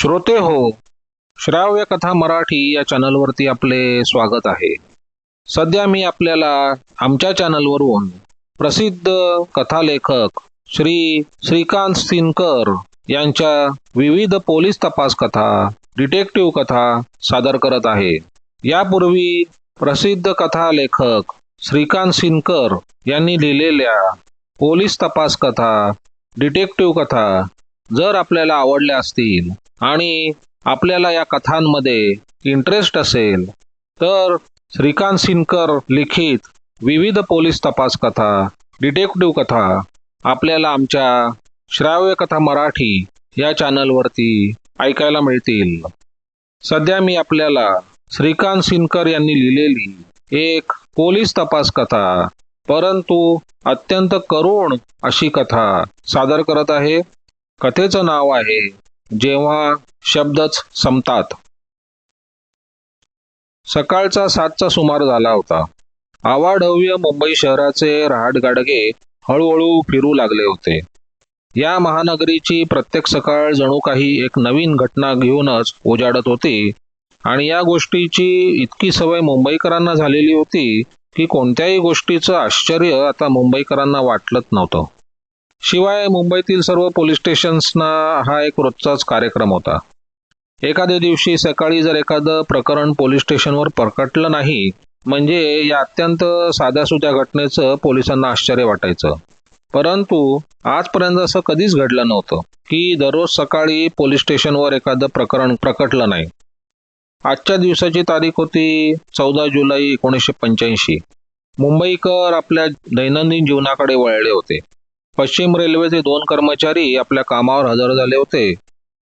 श्रोते हो श्राव्य कथा मराठी या चॅनलवरती आपले स्वागत आहे. सध्या मी आपल्याला आमच्या चॅनलवरून प्रसिद्ध कथालेखक श्री श्रीकांत सिनकर यांच्या विविध पोलीस तपास कथा डिटेक्टिव्ह कथा सादर करत आहे. यापूर्वी प्रसिद्ध कथा लेखक श्रीकांत सिनकर यांनी लिहिलेल्या पोलीस तपास कथा डिटेक्टिव्ह कथा जर आपल्याला आवडल्या असतील आणि आपल्याला या कथांमध्ये इंटरेस्ट असेल तर श्रीकांत सिनकर लिखित विविध पोलीस तपास कथा डिटेक्टिव्ह कथा आपल्याला आमच्या श्राव्य कथा मराठी या चॅनलवरती ऐकायला मिळतील. सध्या मी आपल्याला श्रीकांत सिनकर यांनी लिहिलेली एक पोलीस तपास कथा परंतु अत्यंत करुण अशी कथा सादर करत आहे. कथेचं नाव आहे जेव्हा शब्दच संपतात. सकाळचा सातचा सुमार झाला होता. आवाढव्य मुंबई शहराचे रहाटगाडगे हळूहळू फिरू लागले होते. या महानगरीची प्रत्येक सकाळ जणू काही एक नवीन घटना घेऊनच उजाडत होती आणि या गोष्टीची इतकी सवय मुंबईकरांना झालेली होती की कोणत्याही गोष्टीचं आश्चर्य आता मुंबईकरांना वाटलंच नव्हतं. शिवाय मुंबईतील सर्व पोलीस स्टेशन्सना हा एक रोजचाच कार्यक्रम होता. एखाद्या दिवशी सकाळी जर एखादं प्रकरण पोलीस स्टेशनवर प्रकटलं नाही म्हणजे या अत्यंत साध्यासुध्या घटनेचं पोलिसांना आश्चर्य वाटायचं. परंतु आजपर्यंत असं कधीच घडलं नव्हतं की दररोज सकाळी पोलीस स्टेशनवर एखादं प्रकरण प्रकटलं नाही. आजच्या दिवसाची तारीख होती चौदा जुलै एकोणीसशे पंच्याऐंशी. मुंबईकर आपल्या दैनंदिन जीवनाकडे वळले होते. पश्चिम रेल्वेचे दोन कर्मचारी आपल्या कामावर हजर झाले होते.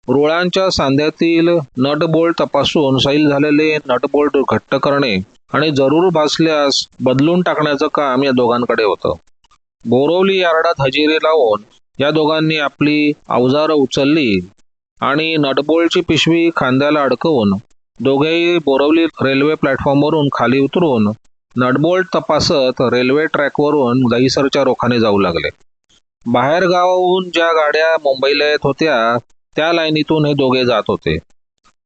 रुळांच्या सांध्यातील नटबोल्ट तपासून सैल झालेले नटबोल्ट घट्ट करणे आणि जरूर भासल्यास बदलून टाकण्याचं काम या दोघांकडे होतं. बोरवली यार्डात हजेरी लावून या दोघांनी आपली अवजारं उचलली आणि नटबोल्टची पिशवी खांद्याला अडकवून दोघेही बोरवली रेल्वे प्लॅटफॉर्मवरून खाली उतरून नटबोल्ट तपासत रेल्वे ट्रॅकवरून दहिसरच्या रोखाने जाऊ लागले. बाहेर गावाहून ज्या गाड्या मुंबईला येत होत्या त्या लाईनीतून हे दोघे जात होते.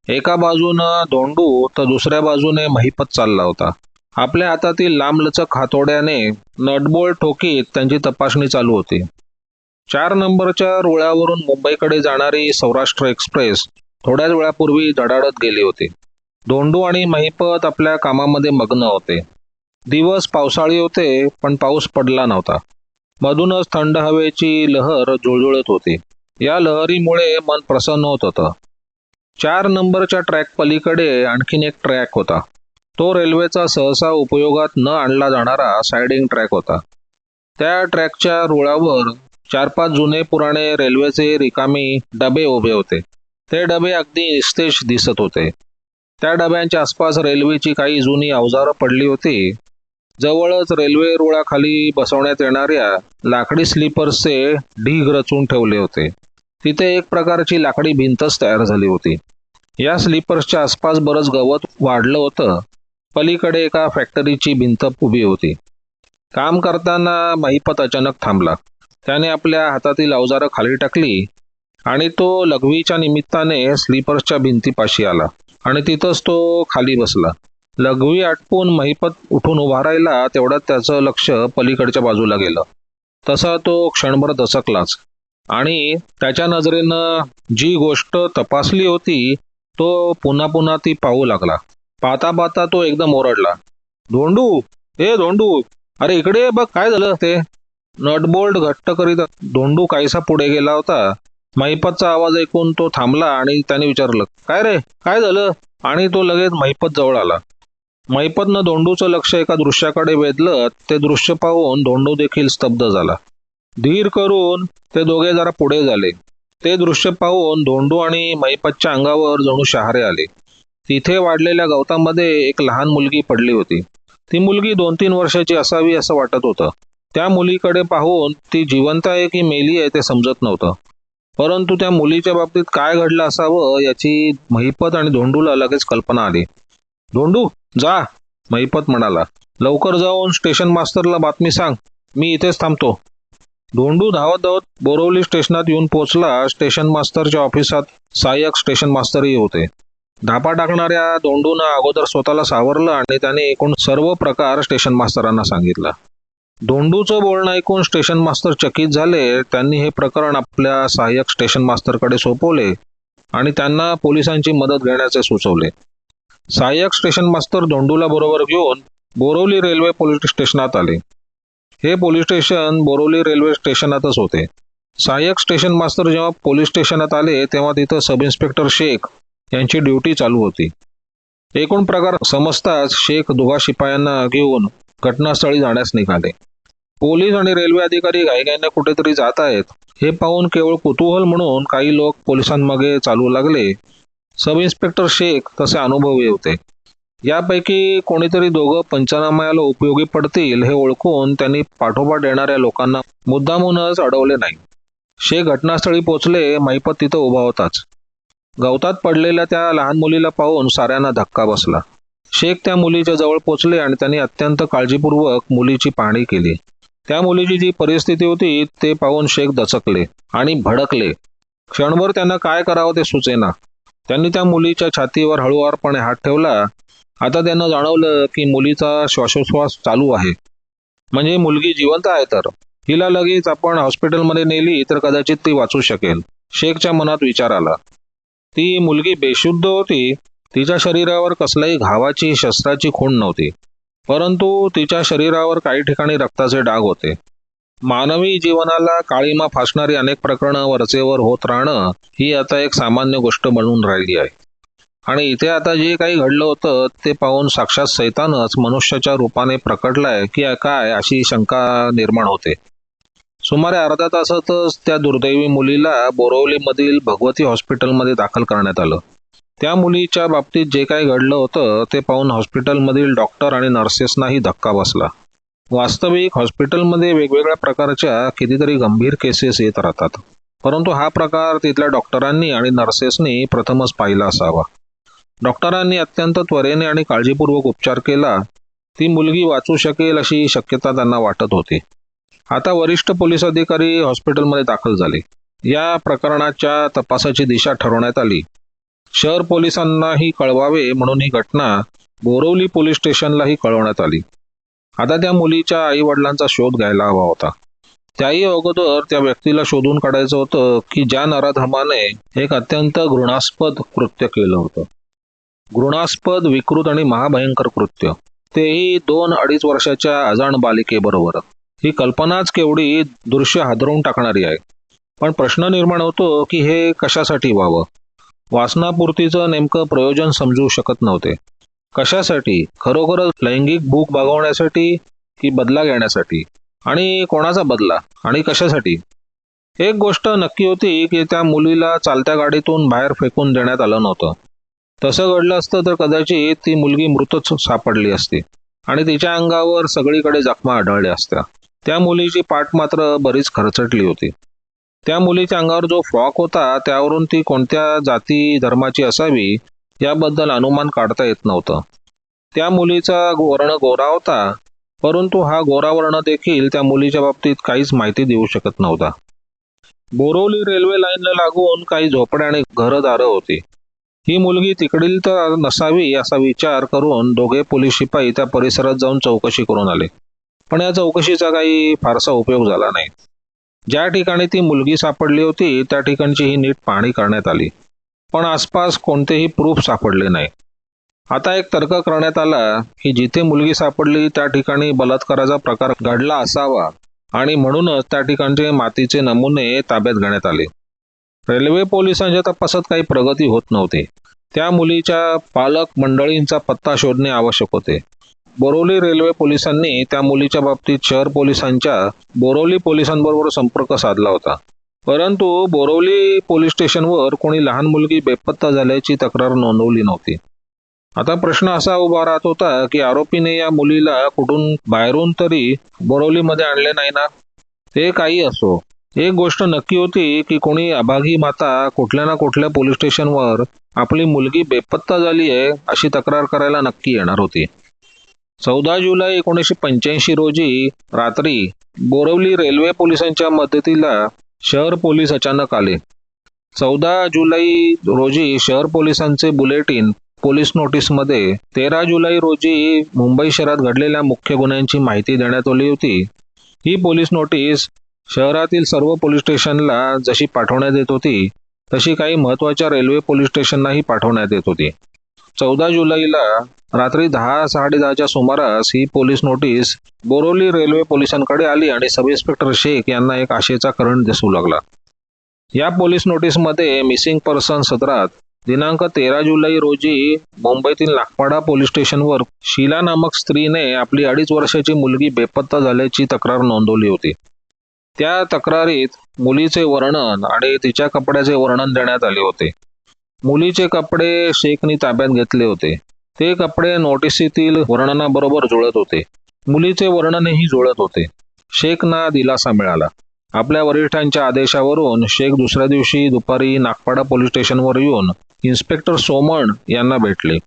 एका बाजूनं धोंडू तर दुसऱ्या बाजूने महिपत चालला होता. आपल्या हातातील लांबलचक हातोड्याने नटबोल ठोकीत त्यांची तपासणी चालू होती. चार नंबरच्या रुळावरून मुंबईकडे जाणारी सौराष्ट्र एक्सप्रेस थोड्याच वेळापूर्वी धडाडत गेली होती. धोंडू आणि महिपत आपल्या कामामध्ये मग्न होते. दिवस पावसाळी होते पण पाऊस पडला नव्हता. मधूनच थंड हवेची लहर जुळजुळत होती. या लहरीमुळे मन प्रसन्न होत होतं. चार नंबरच्या ट्रॅक पलीकडे आणखीन एक ट्रॅक होता. तो रेल्वेचा सहसा उपयोगात न आणला जाणारा सायडिंग ट्रॅक होता. त्या ट्रॅकच्या रुळावर चार पाच जुने पुराणे रेल्वेचे रिकामी डबे उभे होते. ते डबे अगदी निस्तेज दिसत होते. त्या डब्यांच्या आसपास रेल्वेची काही जुनी अवजारं पडली होती. जवळच रेल्वे रुळाखाली बसवण्यात येणाऱ्या लाकडी स्लीपर्सचे ढीग रचून ठेवले होते. तिथे एक प्रकारची लाकडी भिंतच तयार झाली होती. या स्लीपर्सच्या आसपास बरंच गवत वाढलं होतं. पलीकडे एका फॅक्टरीची भिंत उभी होती. काम करताना महिपत अचानक थांबला. त्याने आपल्या हातातील अवजारं खाली टाकली आणि तो लघवीच्या निमित्ताने स्लीपर्सच्या भिंतीपाशी आला आणि तिथंच तो खाली बसला. लघवी आटपून महिपत उठून उभा राहिला तेवढ्यात त्याचं लक्ष पलीकडच्या बाजूला गेलं. तसा तो क्षणभर दसकलाच. आणि त्याच्या नजरेनं जी गोष्ट तपासली होती तो पुन्हा पुन्हा ती पाहू लागला. पाहता पाहता तो एकदम ओरडला. धोंडू ए धोंडू अरे इकडे बघ काय झालं ते? नटबोल्ट घट्ट करीत धोंडू काहीसा पुढे गेला होता. महिपतचा आवाज ऐकून तो थांबला आणि त्याने विचारलं काय रे काय झालं? आणि तो लगेच महिपत जवळ आला. मैपतनं धोंडूचं लक्ष एका दृश्याकडे वेधलं ते दृश्य पाहून धोंडू देखील स्तब्ध झाला. धीर करून ते दोघे जरा पुढे झाले. ते दृश्य पाहून धोंडू आणि मैपतच्या अंगावर जणू शहारे आले. तिथे वाढलेल्या गवतामध्ये एक लहान मुलगी पडली होती. ती मुलगी दोन तीन वर्षाची असावी असं वाटत होतं. त्या मुलीकडे पाहून ती जिवंत आहे की मेली आहे ते समजत नव्हतं. परंतु त्या मुलीच्या बाबतीत काय घडलं असावं याची महिपत आणि धोंडूला लगेच कल्पना आली. धोंडू जा महिपत म्हणाला. लवकर जाऊन स्टेशन मास्तरला बातमी सांग. मी इथेच थांबतो. धोंडू धावत धावत बोरवली स्टेशनात येऊन पोहोचला. स्टेशन मास्तरच्या ऑफिसात सहाय्यक स्टेशन मास्तरही होते. धापा टाकणाऱ्या धोंडूनं अगोदर स्वतःला सावरलं आणि त्याने एकूण सर्व प्रकार स्टेशन मास्तरांना सांगितला. धोंडूचं बोलणं ऐकून स्टेशन मास्तर चकित झाले. त्यांनी हे प्रकरण आपल्या सहाय्यक स्टेशन मास्तरकडे सोपवले आणि त्यांना पोलिसांची मदत घेण्याचे सुचवले. सहाय्यक स्टेशन मास्तर धोंडूला बरोबर घेऊन बोरवली रेल्वे पोलीस स्टेशनात आले. हे पोलीस स्टेशन बोरवली रेल्वे स्टेशनातच होते. सहाय्यक स्टेशन मास्तर जेव्हा पोलीस स्टेशनात आले तेव्हा तिथं सब इन्स्पेक्टर शेख यांची ड्युटी चालू होती. एकूण प्रकार समजताच शेख दोघा शिपायांना घेऊन घटनास्थळी जाण्यास निघाले. पोलीस आणि रेल्वे अधिकारी घाईघाईने कुठेतरी जात आहेत. हे पाहून केवळ कुतूहल म्हणून काही लोक पोलिसांमागे चालू लागले. सब इन्स्पेक्टर शेख तसे अनुभवी होते. यापैकी कोणीतरी दोघं पंचनाम्याला उपयोगी पडतील हे ओळखून त्यांनी पाठोपाठ येणाऱ्या लोकांना मुद्दामूनच अडवले नाही. शेख घटनास्थळी पोचले मैपत तिथं उभा होताच. गवतात पडलेल्या त्या लहान मुलीला पाहून साऱ्यांना धक्का बसला. शेख त्या मुलीच्या जवळ पोचले आणि त्यांनी अत्यंत काळजीपूर्वक मुलीची पाहणी केली. त्या मुलीची जी परिस्थिती होती ते पाहून शेख दचकले आणि भडकले. क्षणभर त्यांना काय करावं ते सुचेना. त्यांनी त्या मुलीच्या छातीवर हळूवारपणे हात ठेवला. आता त्यांना जाणवलं की मुलीचा श्वासोश्वास चालू आहे. म्हणजे मुलगी जिवंत आहे तर. हिला लगेच आपण हॉस्पिटलमध्ये नेली तर कदाचित ती वाचू शकेल. शेखच्या मनात विचार आला. ती मुलगी बेशुद्ध होती. तिच्या शरीरावर कसल्याही घावाची शस्त्राची खूण नव्हती. परंतु तिच्या शरीरावर काही ठिकाणी रक्ताचे डाग होते. मानवी जीवनाला काळीमा फासणारी अनेक प्रकरणं वरचेवर होत राहणं ही आता एक सामान्य गोष्ट बनून राहिली आहे. आणि इथे आता जे काही घडलं होतं ते पाहून साक्षात सैतानच मनुष्याच्या रूपाने प्रकटलाय की काय अशी शंका निर्माण होते. सुमारे अर्धा तासातच त्या दुर्दैवी मुलीला बोरवलीमधील भगवती हॉस्पिटलमध्ये दाखल करण्यात आलं. त्या मुलीच्या बाबतीत जे काही घडलं होतं ते पाहून हॉस्पिटलमधील डॉक्टर आणि नर्सेसनाही धक्का बसला. वास्तविक हॉस्पिटलमध्ये वेगवेगळ्या प्रकारच्या कितीतरी गंभीर केसेस येत राहतात. परंतु हा प्रकार तिथल्या डॉक्टरांनी आणि नर्सेसनी प्रथमच पाहिला असावा. डॉक्टरांनी अत्यंत त्वरेने आणि काळजीपूर्वक उपचार केला. ती मुलगी वाचू शकेल अशी शक्यता त्यांना वाटत होती. आता वरिष्ठ पोलीस अधिकारी हॉस्पिटलमध्ये दाखल झाले. या प्रकरणाच्या तपासाची दिशा ठरवण्यात आली. शहर पोलिसांनाही कळवावे म्हणून ही घटना बोरवली पोलीस स्टेशनलाही कळवण्यात आली. आता त्या मुलीच्या आई वडिलांचा शोध घ्यायला हवा होता. त्याही अगोदर त्या व्यक्तीला शोधून काढायचं होतं की ज्या नराधमाने एक अत्यंत घृणास्पद कृत्य केलं होतं. घृणास्पद विकृत आणि महाभयंकर कृत्य. तेही दोन अडीच वर्षाच्या अजाण बालिकेबरोबर. ही कल्पनाच केवढी दृश्य हादरवून टाकणारी आहे. पण प्रश्न निर्माण होतो की हे कशासाठी व्हावं? वासनापूर्तीचं नेमकं प्रयोजन समजू शकत नव्हते. कशासाठी? खरोखरच लैंगिक भूक भागवण्यासाठी की बदला घेण्यासाठी? आणि कोणाचा बदला? आणि कशासाठी? एक गोष्ट नक्की होती की त्या मुलीला चालत्या गाडीतून बाहेर फेकून देण्यात आलं नव्हतं. तसं घडलं असतं तर कदाचित ती मुलगी मृतच सापडली असती. आणि तिच्या अंगावर सगळीकडे जखमा आढळल्या असत्या. त्या मुलीची पाठ मात्र बरीच खरचटली होती. त्या मुलीच्या अंगावर जो फ्रॉक होता त्यावरून ती कोणत्या जाती धर्माची असावी याबद्दल अनुमान काढता येत नव्हतं. त्या मुलीचा वर्ण गोरा होता परंतु हा गोरा वर्ण देखील त्या मुलीच्या बाबतीत काहीच माहिती देऊ शकत नव्हता. बोरवली रेल्वे लाईनला लागून काही झोपड्या आणि घरदारं होती. ही मुलगी तिकडील तर नसावी असा विचार करून दोघे पोलीस शिपाई त्या परिसरात जाऊन चौकशी करून आले. पण या चौकशीचा काही फारसा उपयोग झाला नाही. ज्या ठिकाणी ती मुलगी सापडली होती त्या ठिकाणची ही नीट पाहणी करण्यात आली. पण आसपास कोणतेही प्रूफ सापडले नाही. आता एक तर्क करण्यात आला की जिथे मुलगी सापडली त्या ठिकाणी बलात्काराचा प्रकार घडला असावा आणि म्हणूनच त्या ठिकाणचे मातीचे नमुने ताब्यात घेण्यात आले. रेल्वे पोलिसांच्या तपासात काही प्रगती होत नव्हती. त्या मुलीच्या पालक मंडळींचा पत्ता शोधणे आवश्यक होते. बोरोली रेल्वे पोलिसांनी त्या मुलीच्या बाबतीत शहर पोलिसांच्या बोरोली पोलिसांबरोबर संपर्क साधला होता. परंतु बोरवली पोलीस स्टेशनवर कोणी लहान मुलगी बेपत्ता झाल्याची तक्रार नोंदवली नव्हती. आता प्रश्न असा उभा राहत होता की आरोपीने या मुलीला कुठून बाहेरून तरी बोरवलीमध्ये आणले नाही ना? ते काही असो. एक गोष्ट नक्की होती की कोणी अभागी माता कुठल्या ना कुठल्या पोलीस स्टेशनवर आपली मुलगी बेपत्ता झाली आहे अशी तक्रार करायला नक्की येणार होती. चौदा जुलै एकोणीसशे पंच्याऐंशी रोजी रात्री बोरवली रेल्वे पोलिसांच्या मदतीला शहर पोलीस अचानक आले. चौदा जुलै रोजी शहर पोलिसांचे बुलेटिन पोलीस नोटीसमध्ये तेरा जुलै रोजी मुंबई शहरात घडलेल्या मुख्य गुन्ह्यांची माहिती देण्यात आली होती. ही पोलीस नोटीस शहरातील सर्व पोलीस स्टेशनला जशी पाठवण्यात येत होती तशी काही महत्त्वाच्या रेल्वे पोलीस स्टेशनलाही पाठवण्यात येत होती. चौदा जुलैला रात्री दहा साडेदहाच्या सुमारास ही पोलीस नोटीस बोरोली रेल्वे पोलिसांकडे आली आणि सब इन्स्पेक्टर शेख यांना एक आशेचा करंट दिसू लागला. या पोलीस नोटीसमध्ये मिसिंग पर्सन सदरात दिनांक तेरा जुलै रोजी मुंबईतील नागपाडा पोलीस स्टेशनवर शीला नामक स्त्रीने आपली अडीच वर्षाची मुलगी बेपत्ता झाल्याची तक्रार नोंदवली होती. त्या तक्रारीत मुलीचे वर्णन आणि तिच्या कपड्याचे वर्णन देण्यात आले होते. मुलीचे कपडे शेखनी ताब्यात घेतले होते. ते कपडे नोटिसीतील वर्णनाबरोबर जुळत होते. मुलीचे वर्णनही जुळत होते. शेखना दिलासा मिळाला. आपल्या वरिष्ठांच्या आदेशावरून शेख दुसऱ्या दिवशी दुपारी नागपाडा पोलीस स्टेशनवर येऊन इन्स्पेक्टर सोमण यांना भेटले.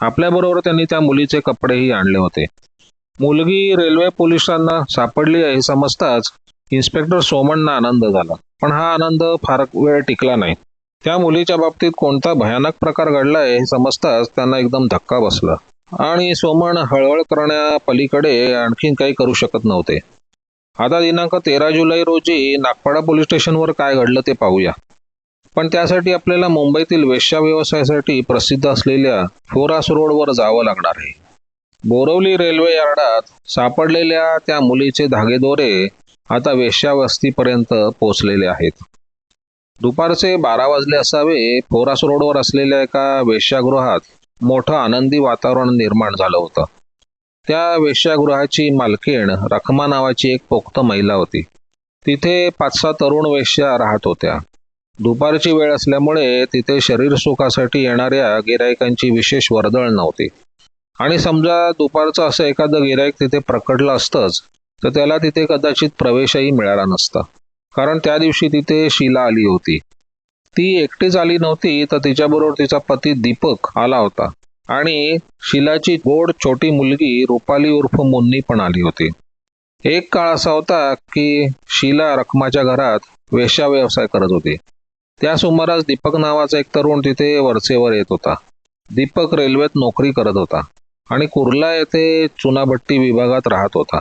आपल्याबरोबर त्यांनी त्या मुलीचे कपडेही आणले होते. मुलगी रेल्वे पोलिसांना सापडली आहे समजताच इन्स्पेक्टर सोमणना आनंद झाला. पण हा आनंद फार वेळ टिकला नाही. त्या मुलीच्या बाबतीत कोणता भयानक प्रकार घडलाय हे समजताच त्यांना एकदम धक्का बसला. आणि सोमण हळहळ करण्यापलीकडे आणखीन काही करू शकत नव्हते. आता दिनांक तेरा जुलै रोजी नागपाडा पोलीस स्टेशनवर काय घडलं ते पाहूया. पण त्यासाठी आपल्याला मुंबईतील वेश्या व्यवसायासाठी प्रसिद्ध असलेल्या फोरास रोडवर जावं लागणार आहे. बोरवली रेल्वे यार्डात सापडलेल्या त्या मुलीचे धागेदोरे आता वेश्यावस्तीपर्यंत पोहोचलेले आहेत. दुपारचे बारा वाजले असावे फोरास रोडवर असलेल्या एका वेश्यागृहात मोठं आनंदी वातावरण निर्माण झालं होतं. त्या वेश्यागृहाची मालकीण रखमा नावाची एक पोक्त महिला होती. तिथे पाच सहा तरुण वेश्या राहत होत्या. दुपारची वेळ असल्यामुळे तिथे शरीर सुखासाठी येणाऱ्या गिरायकांची विशेष वर्दळ नव्हती. आणि समजा दुपारचं असं एखादं गिरायक तिथे प्रकटलं असतंच तर त्याला तिथे कदाचित प्रवेशही मिळाला नसता. कारण त्या दिवशी तिथे शिला आली होती. ती एकटीच आली नव्हती तर तिच्याबरोबर तिचा पती दीपक आला होता. आणि शिलाची गोड छोटी मुलगी रुपाली उर्फ मुन्नी पण आली होती. एक काळ असा होता की शीला रकमाच्या घरात वेश्या व्यवसाय करत होती. त्या सुमारास दीपक नावाचा एक तरुण तिथे वरचेवर येत होता. दीपक रेल्वेत नोकरी करत होता आणि कुर्ला येथे चुनाभट्टी विभागात राहत होता.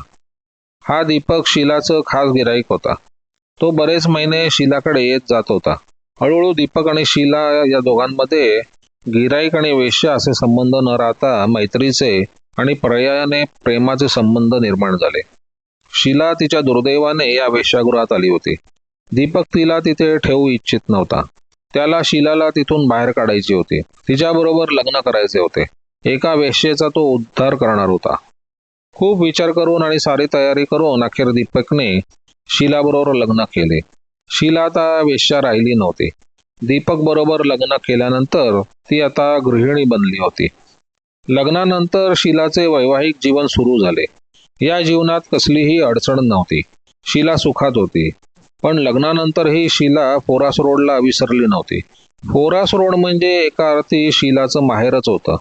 हा दीपक शिलाचं खास गिराईक होता. तो बरेच महिने शीलाकडे येत जात होता. हळूहळू दीपक आणि शीला या दोघांमध्ये गिराईक आणि वेश्या असे संबंध न राहता मैत्रीचे आणि पर्यायाने प्रेमाचे संबंध निर्माण झाले. शीला तिच्या दुर्दैवाने या वेश्यागृहात आली होती. दीपक तिला तिथे ठेवू इच्छित नव्हता. त्याला शिलाला तिथून बाहेर काढायची होती. तिच्याबरोबर लग्न करायचे होते. एका वेश्येचा तो उद्धार करणार होता. खूप विचार करून आणि सारी तयारी करून अखेर दीपकने शिलाबरोबर लग्न केले. शिला आता वेश्या राहिली नव्हती. दीपक बरोबर लग्न केल्यानंतर ती आता गृहिणी बनली होती. लग्नानंतर शिलाचे वैवाहिक जीवन सुरू झाले. या जीवनात कसलीही अडचण नव्हती. शिला सुखात होती. पण लग्नानंतरही शिला फोरास रोडला विसरली नव्हती. फोरास रोड म्हणजे एका अर्थी शिलाचं माहेरच होतं.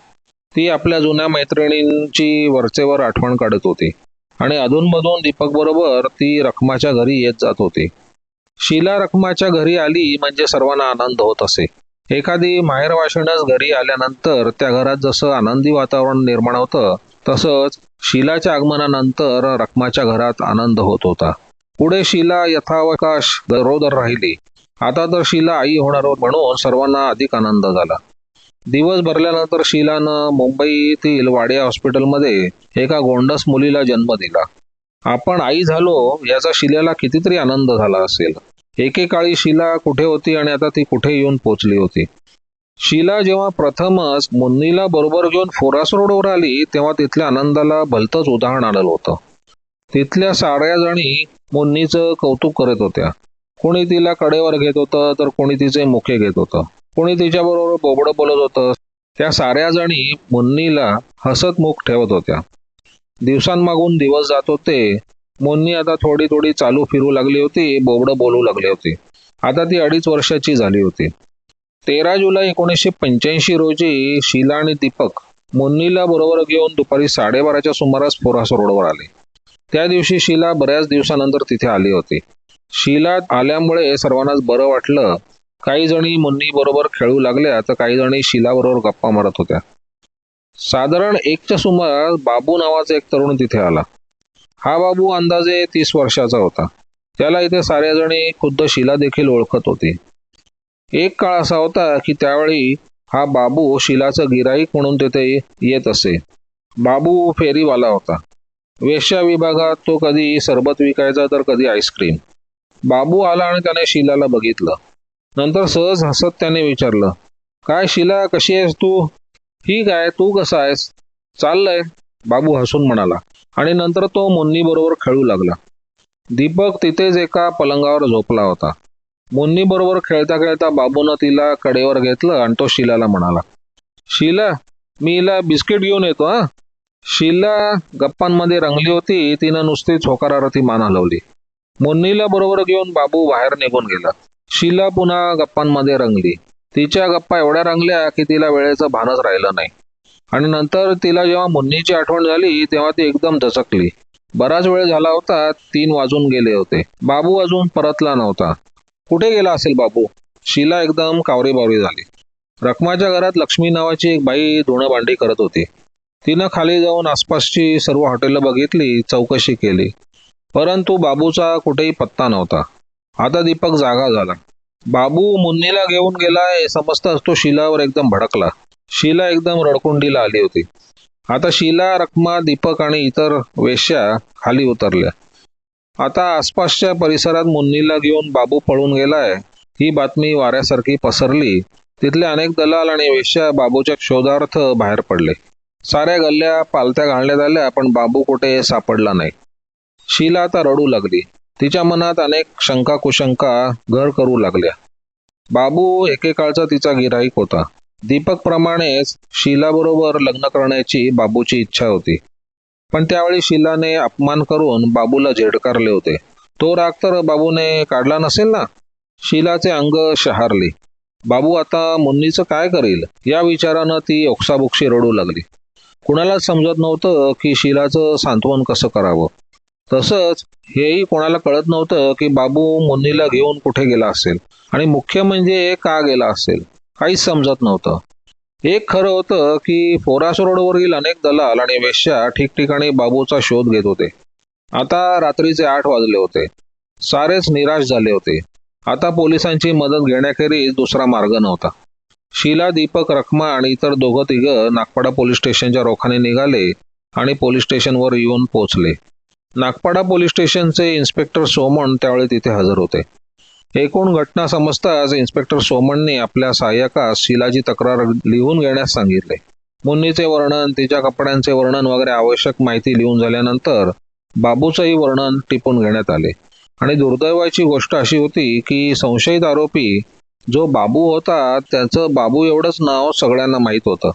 ती आपल्या जुन्या मैत्रिणींची वरचेवर आठवण काढत होती. आणि अधूनमधून दीपक बरोबर ती रखमाच्या घरी येत जात होती. शीला रखमाच्या घरी आली म्हणजे सर्वांना आनंद होत असे. एखादी माहेरवाशिणच घरी आल्यानंतर त्या घरात जसं आनंदी वातावरण निर्माण होतं तसंच शिलाच्या आगमनानंतर रखमाच्या घरात आनंद होत होता. पुढे शिला यथावकाश दरोदर राहिली. आता तर शिला आई होणार म्हणून सर्वांना अधिक आनंद झाला. दिवस भरल्यानंतर शीलानं मुंबईतील वाडिया हॉस्पिटलमध्ये एका गोंडस मुलीला जन्म दिला. आपण आई झालो याचा शिलाला कितीतरी आनंद झाला असेल. एकेकाळी शिला कुठे होती आणि आता ती कुठे येऊन पोचली होती? शिला जेव्हा प्रथमच मुन्नीला बरोबर घेऊन फोरास रोडवर आली तेव्हा तिथल्या आनंदाला भलतंच उदाहरण आलेलं होतं. तिथल्या साऱ्या जणी मुन्नीचं कौतुक करत होत्या. कोणी तिला कडेवर घेत होतं तर कोणी तिचे मुखे घेत होतं. कोणी तिच्याबरोबर बोबडं बोलत होतं. त्या साऱ्या जणी मुन्नीला हसत मुख ठेवत होत्या. दिवसांमागून दिवस जात होते. मुन्नी आता थोडी थोडी चालू फिरू लागली होती बोबडं बोलू लागली होती. आता ती अडीच वर्षाची झाली होती. तेरा जुलै एकोणीसशे पंच्याऐंशी रोजी शीला आणि दीपक मुन्नीला बरोबर घेऊन दुपारी साडेबाराच्या सुमारास फोरास रोडवर आले. त्या दिवशी शीला बऱ्याच दिवसानंतर तिथे आली होती. शीला आल्यामुळे सर्वांनाच बरं वाटलं. काही जणी मुन्नी बरोबर खेळू लागल्या तर काही जणी शिलाबरोबर गप्पा मारत होत्या. साधारण एकच्या सुमारास बाबू नावाचा एक तरुण तिथे आला. हा बाबू अंदाजे तीस वर्षाचा होता. त्याला इथे साऱ्या जणी खुद्द शिला देखील ओळखत होती. एक काळ असा होता की त्यावेळी हा बाबू शिलाचं गिराईक म्हणून तिथे येत असे. बाबू फेरीवाला होता. वेश्या विभागात तो कधी सरबत विकायचा तर कधी आईस्क्रीम बाबू आला आणि त्याने शिलाला बघितलं. नंतर सहज हसत त्याने विचारलं काय शिला कशी आहेस तू? ठीक आहे तू कसा आहेस? चाललंय बाबू हसून म्हणाला आणि नंतर तो मुन्नी बरोबर खेळू लागला. दीपक तिथेच एका पलंगावर झोपला होता. मुन्नी बरोबर खेळता खेळता बाबूनं तिला कडेवर घेतलं आणि तो शिलाला म्हणाला शिला मी हिला बिस्किट घेऊन येतो हा. शिला गप्पांमध्ये रंगली होती तिनं नुसती होकारार्थी मान हलवली मुन्नीला बरोबर घेऊन बाबू बाहेर निघून गेला. शीला पुन्हा गप्पांमध्ये रंगली. तिच्या गप्पा एवढ्या रंगल्या की तिला वेळेचं भानच राहिलं नाही. आणि नंतर तिला जेव्हा मुन्नीची आठवण झाली तेव्हा ती एकदम धसकली. बराच वेळ झाला होता तीन वाजून गेले होते. बाबू अजून परतला नव्हता. कुठे गेला असेल बाबू? शीला एकदम कावरी बावरी झाली. रकमाच्या घरात लक्ष्मी नावाची एक बाई धुणं भांडी करत होती. तिनं खाली जाऊन आसपासची सर्व हॉटेलं बघितली चौकशी केली. परंतु बाबूचा कुठेही पत्ता नव्हता. आता दीपक जागा झाला. बाबू मुन्नीला घेऊन गेलाय समजताच तो शिलावर एकदम भडकला. शिला एकदम रडकुंडीला आली होती. आता शिला रखमा दीपक आणि इतर वेश्या खाली उतरल्या. आता आसपासच्या परिसरात मुन्नीला घेऊन बाबू पळून गेलाय. ही बातमी वाऱ्यासारखी पसरली. तिथले अनेक दलाल आणि वेश्या बाबूच्या शोधार्थ बाहेर पडले. साऱ्या गल्ल्या पालत्या घालण्यात आल्या पण बाबू कुठे सापडला नाही. शिला आता रडू लागली. तिच्या मनात अनेक शंका कुशंका घर करू लागल्या. बाबू एकेकाळचा तिचा गिराईक होता. दीपक प्रमाणेच लग्न करण्याची बाबूची इच्छा होती. पण त्यावेळी शिलाने अपमान करून बाबूला झेडकारले होते. तो राग तर बाबूने काढला नसेल ना? शिलाचे अंग शहारले. बाबू आता मुन्नीचं काय करेल? या विचारानं ती ओक्साबोक्षी रडू लागली. कुणालाच समजत नव्हतं की शिलाचं सांत्वन कसं करावं. तसंच हेही कोणाला कळत नव्हतं की बाबू मुन्नीला घेऊन कुठे गेला असेल. आणि मुख्य म्हणजे का गेला असेल काहीच समजत नव्हतं. एक खरं होतं की फोरास रोडवरील अनेक दलाल आणि वेश्या ठिकठिकाणी बाबूचा शोध घेत होते. आता रात्रीचे आठ वाजले होते. सारेच निराश झाले होते. आता पोलिसांची मदत घेण्याखेरीज दुसरा मार्ग नव्हता. शीला दीपक रखमा आणि इतर दोघं तिघं नागपाडा पोलीस स्टेशनच्या रोखाने निघाले आणि पोलीस स्टेशनवर येऊन पोहोचले. नागपाडा पोलीस स्टेशनचे इन्स्पेक्टर सोमण त्यावेळी तिथे हजर होते. एकूण घटना समजताच इन्स्पेक्टर सोमणने आपल्या सहाय्यकास शिलाची तक्रार लिहून घेण्यास सांगितले. मुन्नीचे वर्णन तिच्या कपड्यांचे वर्णन वगैरे आवश्यक माहिती लिहून झाल्यानंतर बाबूचंही वर्णन टिपून घेण्यात आले. आणि दुर्दैवाची गोष्ट अशी होती की संशयित आरोपी जो बाबू होता त्याचं बाबू एवढंच नाव सगळ्यांना माहीत होतं.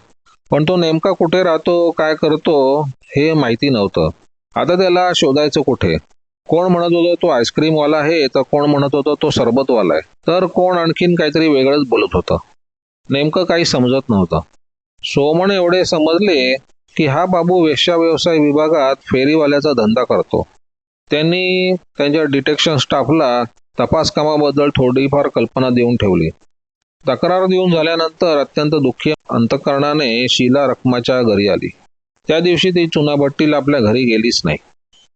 पण तो नेमका कुठे राहतो काय करतो हे माहिती नव्हतं. आता त्याला शोधायचं कुठे? कोण म्हणत होतं तो आईस्क्रीमवाला आहे तर कोण म्हणत होतं तो सरबतवाला आहे. तर कोण आणखीन काहीतरी वेगळंच बोलत होतं. नेमकं काही समजत नव्हतं. सोमण एवढे समजले की हा बाबू वेश्या व्यवसाय विभागात फेरीवाल्याचा धंदा करतो. त्यांनी त्यांच्या डिटेक्शन स्टाफला तपास कामाबद्दल थोडीफार कल्पना देऊन ठेवली. तक्रार देऊन झाल्यानंतर अत्यंत दुःखी अंतकरणाने शीला रकमाच्या घरी आली. त्या दिवशी ती चुनाभट्टीला आपल्या घरी गेलीच नाही.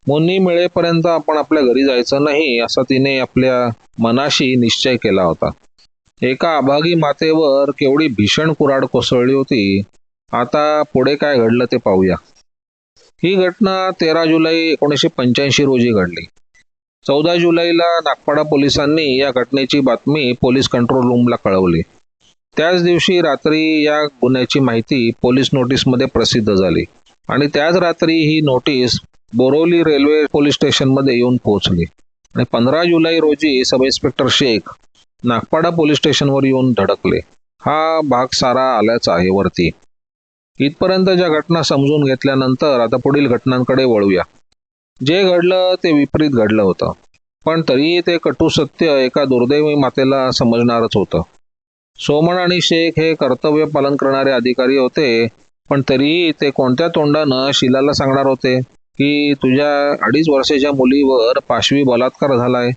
मुन्नी मिळेपर्यंत आपण आपल्या घरी जायचं नाही असा तिने आपल्या मनाशी निश्चय केला होता. एका अभागी मातेवर केवढी भीषण कुराड कोसळली होती आता पुढे काय घडलं ते पाहूया. ही घटना तेरा जुलै एकोणीसशे पंच्याऐंशी रोजी घडली. चौदा जुलैला नागपाडा पोलिसांनी या घटनेची बातमी पोलीस कंट्रोल रूमला कळवली. त्याच दिवशी रात्री या गुन्ह्याची माहिती पोलीस नोटीसमध्ये प्रसिद्ध झाली. आणि त्याच रात्री ही नोटीस बोरोली रेल्वे पोलीस स्टेशनमध्ये येऊन पोहोचली. आणि पंधरा जुलै रोजी sub inspector Shaikh Nagpada police स्टेशनवर येऊन धडकले. हा भाग सारा आल्याचा आहे वरती. इथपर्यंत ज्या घटना समजून घेतल्यानंतर आता पुढील घटनांकडे वळूया. जे घडलं ते विपरीत घडलं होतं. पण तरीही ते कटू सत्य एका दुर्दैवी मातेला समजणारच होतं. सोमण आणि शेख हे कर्तव्य पालन करणारे अधिकारी होते. पण तरी ते कोणत्या तोंडानं शिलाला सांगणार होते? की तुझ्या अडीच वर्षाच्या मुलीवर पाशवी बलात्कार झालाय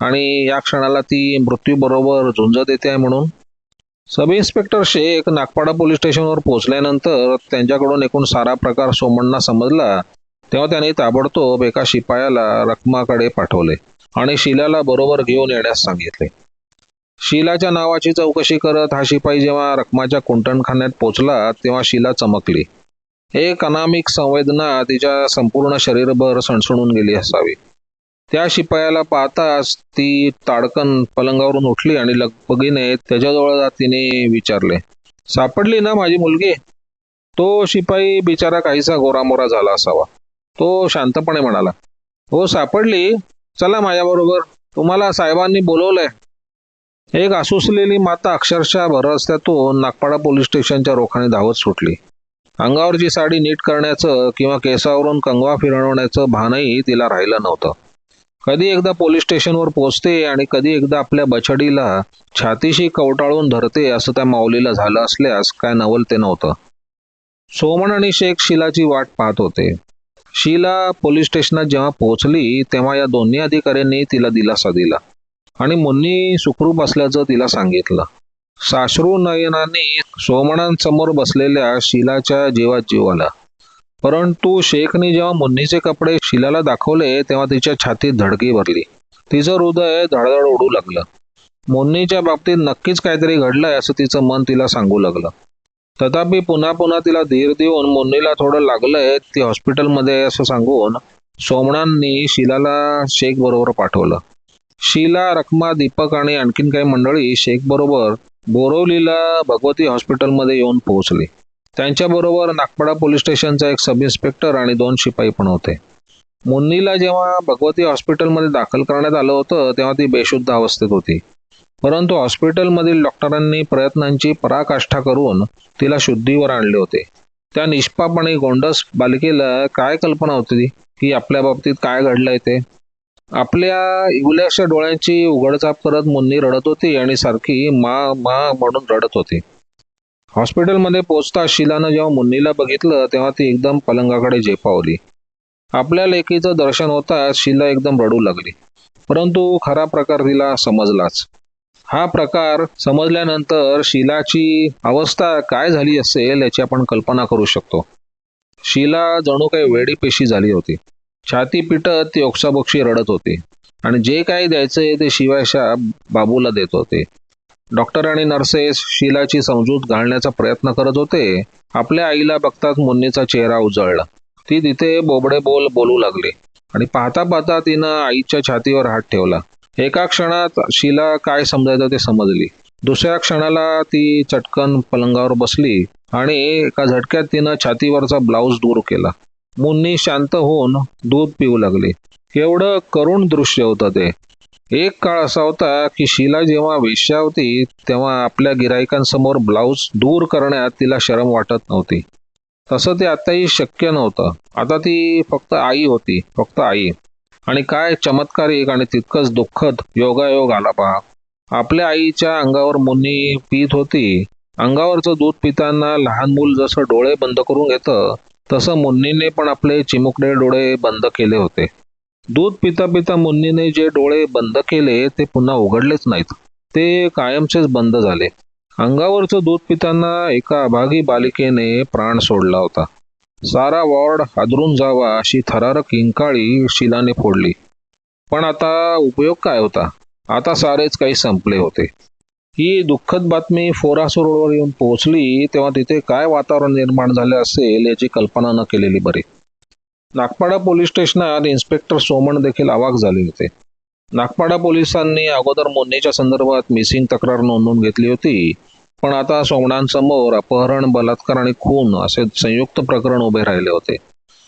आणि या क्षणाला ती मृत्यूबरोबर झुंज देते आहे म्हणून? Sub inspector Shaikh Nagpada police स्टेशनवर पोहोचल्यानंतर त्यांच्याकडून एकूण सारा प्रकार सोमण्णा समजला. तेव्हा त्याने ताबडतोब एका शिपायाला रकमाकडे पाठवले आणि शिलाला बरोबर घेऊन येण्यास सांगितले. शिलाच्या नावाची चौकशी करत हा शिपाई जेव्हा रकमाच्या कुंटणखान्यात पोचला तेव्हा शिला चमकली. एक अनामिक संवेदना तिच्या संपूर्ण शरीरभर सणसणून गेली असावी. त्या शिपायाला पाहताच ती ताडकन पलंगावरून उठली आणि लगबगीने त्याच्याजवळ जात तिने विचारले सापडली ना माझी मुलगी? तो शिपाई बिचारा काहीसा गोरामोरा झाला असावा. तो शांतपणे म्हणाला हो सापडली. चला माझ्याबरोबर. तुम्हाला साहेबांनी बोलवलंय. एक आसुसलेली माता अक्षरशः भररस्त्यातून नागपाडा पोलीस स्टेशनच्या रोखाने धावत सुटली. अंगावरची साडी नीट करण्याचं किंवा केसावरून कंगवा फिरवण्याचं भानही तिला राहिलं नव्हतं. कधी एकदा पोलीस स्टेशनवर पोचते आणि कधी एकदा आपल्या बछडीला छातीशी कवटाळून धरते असं त्या माऊलीला झालं असल्यास काय नवल ते नव्हतं. सोमन आणि शेख शिलाची वाट पाहत होते. शीला पोलीस स्टेशनात जेव्हा पोहोचली तेव्हा या दोन्ही अधिकाऱ्यांनी तिला दिलासा दिला. आणि मुन्नी सुखरूप असल्याचं तिला सांगितलं. साश्रू नयनाने सोमणांसमोर बसलेल्या शिलाच्या जीवात जीव आला. परंतु शेखने जेव्हा मुन्नीचे कपडे शिलाला दाखवले तेव्हा तिच्या छातीत धडकी भरली. तिचं हृदय धडधड ओढू लागलं. मुन्नीच्या बाबतीत नक्कीच काहीतरी घडलंय असं तिचं मन तिला सांगू लागलं. तथापि पुन्हा पुन्हा तिला धीर देऊन मुन्नीला थोडं लागलंय ती हॉस्पिटलमध्ये असं सांगून सोमणांनी शिलाला शेख बरोबर पाठवलं. शीला रखमा दीपक आणि आणखीन काही मंडळी शेख बरोबर बोरवलीला भगवती हॉस्पिटलमध्ये येऊन पोहोचली. त्यांच्याबरोबर नागपाडा पोलीस स्टेशनचा एक सब इन्स्पेक्टर आणि दोन शिपाई पण होते. मुन्नीला जेव्हा भगवती हॉस्पिटलमध्ये दाखल करण्यात आलं होतं तेव्हा ती बेशुद्ध अवस्थेत होती. परंतु हॉस्पिटलमधील डॉक्टरांनी प्रयत्नांची पराकाष्ठा करून तिला शुद्धीवर आणले होते. त्या निष्पाप आणि गोंडस बालिकेला काय कल्पना होती की आपल्या बाबतीत काय घडलंय ते? आपल्या इवल्याशा डोळ्यांची उघडझाप करत मुन्नी रडत होती आणि सारखी मा मा म्हणून रडत होती. हॉस्पिटलमध्ये पोचता शिलानं जेव्हा मुन्नीला बघितलं तेव्हा ती एकदम पलंगाकडे झेपावली. आपल्या लेकीचं दर्शन होताच शिला एकदम रडू लागली. परंतु खरा प्रकार तिला समजलाच. हा प्रकार समजल्यानंतर शिलाची अवस्था काय झाली असेल याची आपण कल्पना करू शकतो. शिला जणू काही वेडी पेशी झाली होती. छाती पिटत ती ओक्साबोक्षी रडत होती. आणि जे काही द्यायचे ते शिवायशा बाबूला देत होते. डॉक्टर आणि नर्सेस शिलाची समजूत घालण्याचा प्रयत्न करत होते. आपल्या आईला बघताच मुन्नीचा चेहरा उजळला. ती तिथे बोबडे बोल बोलू लागले. आणि पाहता पाहता तिनं आईच्या छातीवर हात ठेवला. एका क्षणात शिला काय समजायचं ते समजली. दुसऱ्या क्षणाला ती चटकन पलंगावर बसली आणि एका झटक्यात तिनं छातीवरचा ब्लाऊज दूर केला. मुन्नी शांत होऊन दूध पिऊ लागली. केवढं करुण दृश्य होतं ते. एक काळ असा होता की शिला जेव्हा वेश्या होती तेव्हा आपल्या गिरायकांसमोर ब्लाऊज दूर करण्यात तिला शरम वाटत नव्हती. तसं ते आताही शक्य नव्हतं. आता ती फक्त आई होती फक्त आई. आणि काय चमत्कारिक आणि तितकंच दुःखद योगायोग आला पहा. आपल्या आईच्या अंगावर मुन्नी पित होती. अंगावरचं दूध पिताना लहान मूल जसं डोळे बंद करून घेतं तसं मुन्नीने पण आपले चिमुकडे डोळे बंद केले होते. दूध पिता पिता मुन्नीने जे डोळे बंद केले ते पुन्हा उघडलेच नाहीत. ते कायमचेच बंद झाले. अंगावरचं दूध पिताना एका अभागी बालिकेने प्राण सोडला होता. सारा वॉर्ड हादरून जावा अशी थरारक किंकाळी शिलाने फोडली. पण आता उपयोग काय होता? आता सारेच काही संपले होते. ही दुःखद बातमी फोरास रोडवर येऊन पोहोचली तेव्हा तिथे काय वातावरण निर्माण झाले असेल याची कल्पना न केलेली बरी. नागपाडा पोलीस स्टेशनात इन्स्पेक्टर सोमण देखील आवाक झाले होते. नागपाडा पोलिसांनी अगोदर मोन्नीच्या संदर्भात मिसिंग तक्रार नोंदवून घेतली होती पण आता सोमणांसमोर अपहरण बलात्कार आणि खून असे संयुक्त प्रकरण उभे राहिले होते.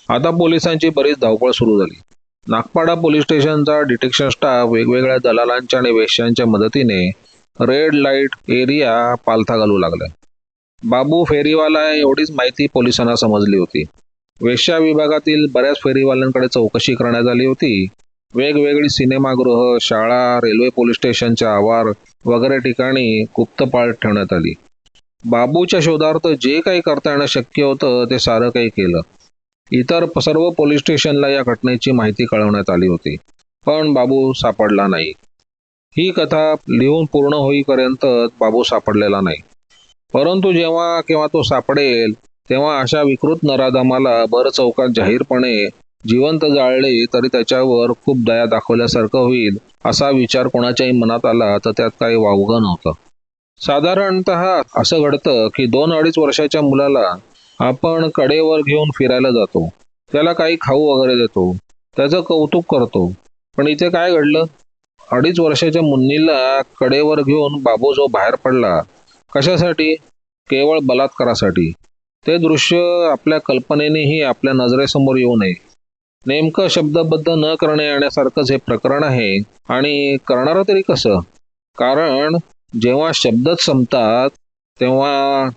आता पोलिसांची बरीच धावपळ सुरू झाली. नागपाडा पोलीस स्टेशनचा डिटेक्शन स्टाफ वेगवेगळ्या दलालांच्या आणि वेश्यांच्या मदतीने रेड लाइट एरिया पालथा घालू लागला बाबू फेरीवाला एवढीच माहिती पोलिसांना समजली होती. वेश्या विभागातील बऱ्याच फेरीवाल्यांकडे चौकशी करण्यात आली होती. वेगवेगळी सिनेमागृह शाळा रेल्वे पोलीस स्टेशनच्या आवार वगैरे ठिकाणी गुप्त ठेवण्यात आली. बाबूच्या शोधार्थ जे काही करता येणं शक्य होतं ते सारं काही केलं. इतर सर्व पोलीस स्टेशनला या घटनेची माहिती कळवण्यात आली होती. पण बाबू सापडला नाही. ही कथा लिहून पूर्ण होईपर्यंत बाबू सापडलेला नाही. परंतु जेव्हा केव्हा तो सापडेल तेव्हा अशा विकृत नराधमाला भर चौकात जाहीरपणे जिवंत जाळले तरी त्याच्यावर खूप दया दाखवल्यासारखं होईल असा विचार कोणाच्याही मनात आला तर त्यात काही वावगं नव्हतं. साधारणत असं घडतं की दोन अडीच वर्षाच्या मुलाला आपण कडेवर घेऊन फिरायला जातो. त्याला काही खाऊ वगैरे देतो. त्याचं कौतुक करतो. पण इथे काय घडलं? अडीच वर्षाच्या मुन्नीला कडेवर घेऊन बाबू जो बाहेर पडला. कशासाठी? केवळ बलात्कारासाठी. ते दृश्य आपल्या कल्पनेनेही आपल्या नजरेसमोर येऊ नये. नेमकं शब्दबद्ध न करणे येण्यासारखंच हे प्रकरण आहे. आणि करणारं तरी कसं? कारण जेव्हा शब्दच संपतात तेव्हा